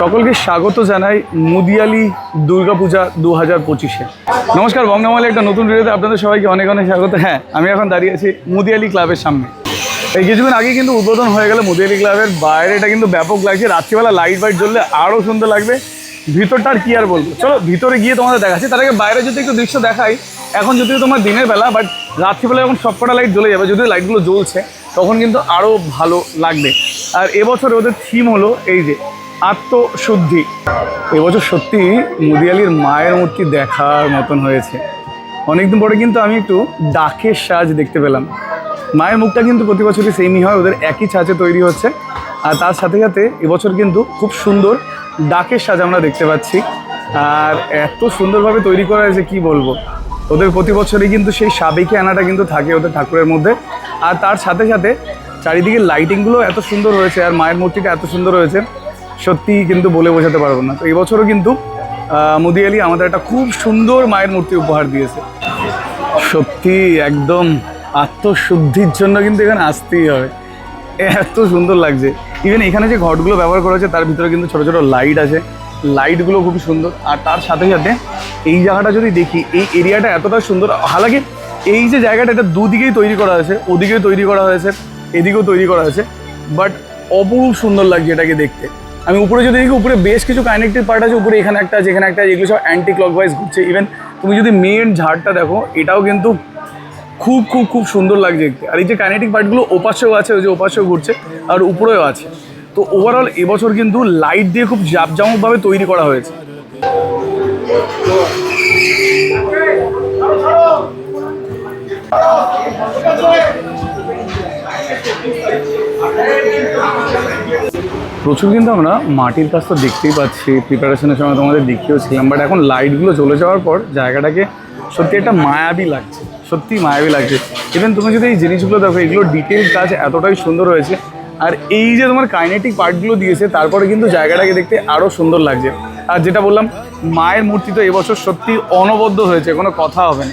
সকলকে স্বাগত জানাই মুদিয়ালি দুর্গাপূজা দু হাজার পঁচিশে। নমস্কার বঙ্গমালি একটা নতুন ভিডিওতে আপনাদের সবাইকে অনেক অনেক স্বাগত। হ্যাঁ আমি এখন দাঁড়িয়ে আছি মুদিয়ালি ক্লাবের সামনে। এই কিছুদিন আগে কিন্তু উদ্বোধন হয়ে গেল মুদিয়ালি ক্লাবের বাইরেটা কিন্তু ব্যাপক লাগছে। রাত্রিবেলা লাইট ফাইট জ্বললে আরও সুন্দর লাগবে। ভিতরটা আর কি আর বলব? চলো, ভিতরে গিয়ে তোমাদের দেখাচ্ছি। তার আগে বাইরে যদি একটু দৃশ্য দেখাই, এখন যদিও তোমার দিনের বেলা বাট রাত্রিবেলা যখন সবকটা লাইট জ্বলে যাবে, যদিও লাইটগুলো জ্বলছে, তখন কিন্তু আরও ভালো লাগবে। আর এবছর ওদের থিম হলো এই যে আত্মশুদ্ধি। এবছর সত্যি মুদিয়ালির মায়ের মূর্তি দেখার মতন হয়েছে। অনেকদিন পরে কিন্তু আমি একটু ডাকের সাজ দেখতে পেলাম। মায়ের মুখটা কিন্তু প্রতি বছরই সেমই হয়, ওদের একই ছাঁচে তৈরি হচ্ছে। আর তার সাথে সাথে এবছর কিন্তু খুব সুন্দর ডাকের সাজ আমরা দেখতে পাচ্ছি। আর এত সুন্দরভাবে তৈরি করা হয়েছে, কি বলব? ওদের প্রতি বছরই কিন্তু সেই সাবেকি আনাটা কিন্তু থাকে ওদের ঠাকুরের মধ্যে। আর তার সাথে সাথে চারিদিকে লাইটিংগুলো এত সুন্দর হয়েছে, আর মায়ের মূর্তিটা এত সুন্দর হয়েছে। সত্যি কিন্তু বলে বোঝাতে পারব না। তো এই বছরও কিন্তু আহ, মুদিয়ালি আমাদের একটা খুব সুন্দর মায়ের মূর্তি উপহার দিয়েছে। সত্যি একদম আত্মশুদ্ধির জন্য কিন্তু এখানে আসতেই হবে। এত সুন্দর লাগছে। ইভেন এখানে যে ঘটগুলো ব্যবহার করা হয়েছে তার ভিতরে কিন্তু ছোট ছোট লাইট আছে। লাইটগুলো খুব সুন্দর। আর তার সাথে সাথে এই জায়গাটা যদি দেখি এই এরিয়াটা এতটা সুন্দর। হালাকি এই যে জায়গাটা এটা দুদিকেই তৈরি করা হয়েছে। ওদিকেও তৈরি করা হয়েছে এদিকেও তৈরি করা হয়েছে। বাট অপরূপ সুন্দর লাগছে এটাকে দেখতে। আমি উপরে যদি দেখি, উপরে বেশ কিছু কানেক্টেড পার্ট আছে, উপরে এখানে একটা এখানে একটা এগুলো সব অ্যান্টি ক্লকওয়াইজ ঘুরছে। ইভেন তুমি যদি মেন ঝাড়টা দেখো, এটাও কিন্তু খুব খুব খুব সুন্দর লাগছে দেখতে। আর এই যে কাইনেটিক পার্টগুলো ওপাশেও আছে, ওই যে ওপাশেও ঘুরছে, আর উপরেও আছে। তো ওভারঅল এবছর কিন্তু লাইট দিয়ে খুব জাঁকজমকভাবে তৈরি করা হয়েছে। প্রচুর কিন্তু আমরা মাটির কাজ তো দেখতেই পাচ্ছি প্রিপারেশনের সময় তোমাদের দেখিয়েছিলাম বাট এখন লাইটগুলো চলে যাওয়ার পর জায়গাটাকে সত্যি একটা মায়াবী লাগছে সত্যি মায়াবী লাগছে। ইভেন তুমি যদি এই জিনিসগুলো দেখো এগুলো ডিটেল কাজ এতটাই সুন্দর হয়েছে, আর এই যে তোমার কাইনেটিক পার্টগুলো দিয়েছে, তারপরে কিন্তু জায়গাটাকে দেখতে আরও সুন্দর লাগছে। আর যেটা বললাম, মায়ের মূর্তি তো এবছর সত্যি অনবদ্য হয়েছে, কোনো কথা হবে না।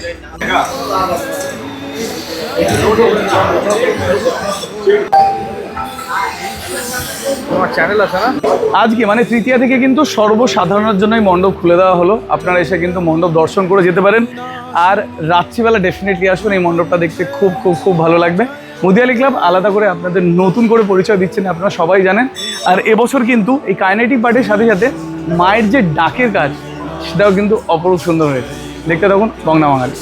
তোমার চ্যানেল আছে না? আজকে মানে তৃতীয়া থেকে কিন্তু সর্বসাধারণের জন্য এই মণ্ডপ খুলে দেওয়া হলো। আপনারা এসে কিন্তু মণ্ডপ দর্শন করে যেতে পারেন। আর রাত্রিবেলা ডেফিনেটলি আসুন, এই মণ্ডপটা দেখতে খুব খুব খুব ভালো লাগবে। মুদিয়ালি ক্লাব আলাদা করে আপনাদের নতুন করে পরিচয় দিচ্ছেন, আপনারা সবাই জানেন। আর এবছর কিন্তু এই কাইনেটিক পার্টির সাথে সাথে মায়ের যে ডাকের কাজ, সেটাও কিন্তু অপরূপ সুন্দর হয়েছে। দেখতে থাকুন বংনা বাঙালি।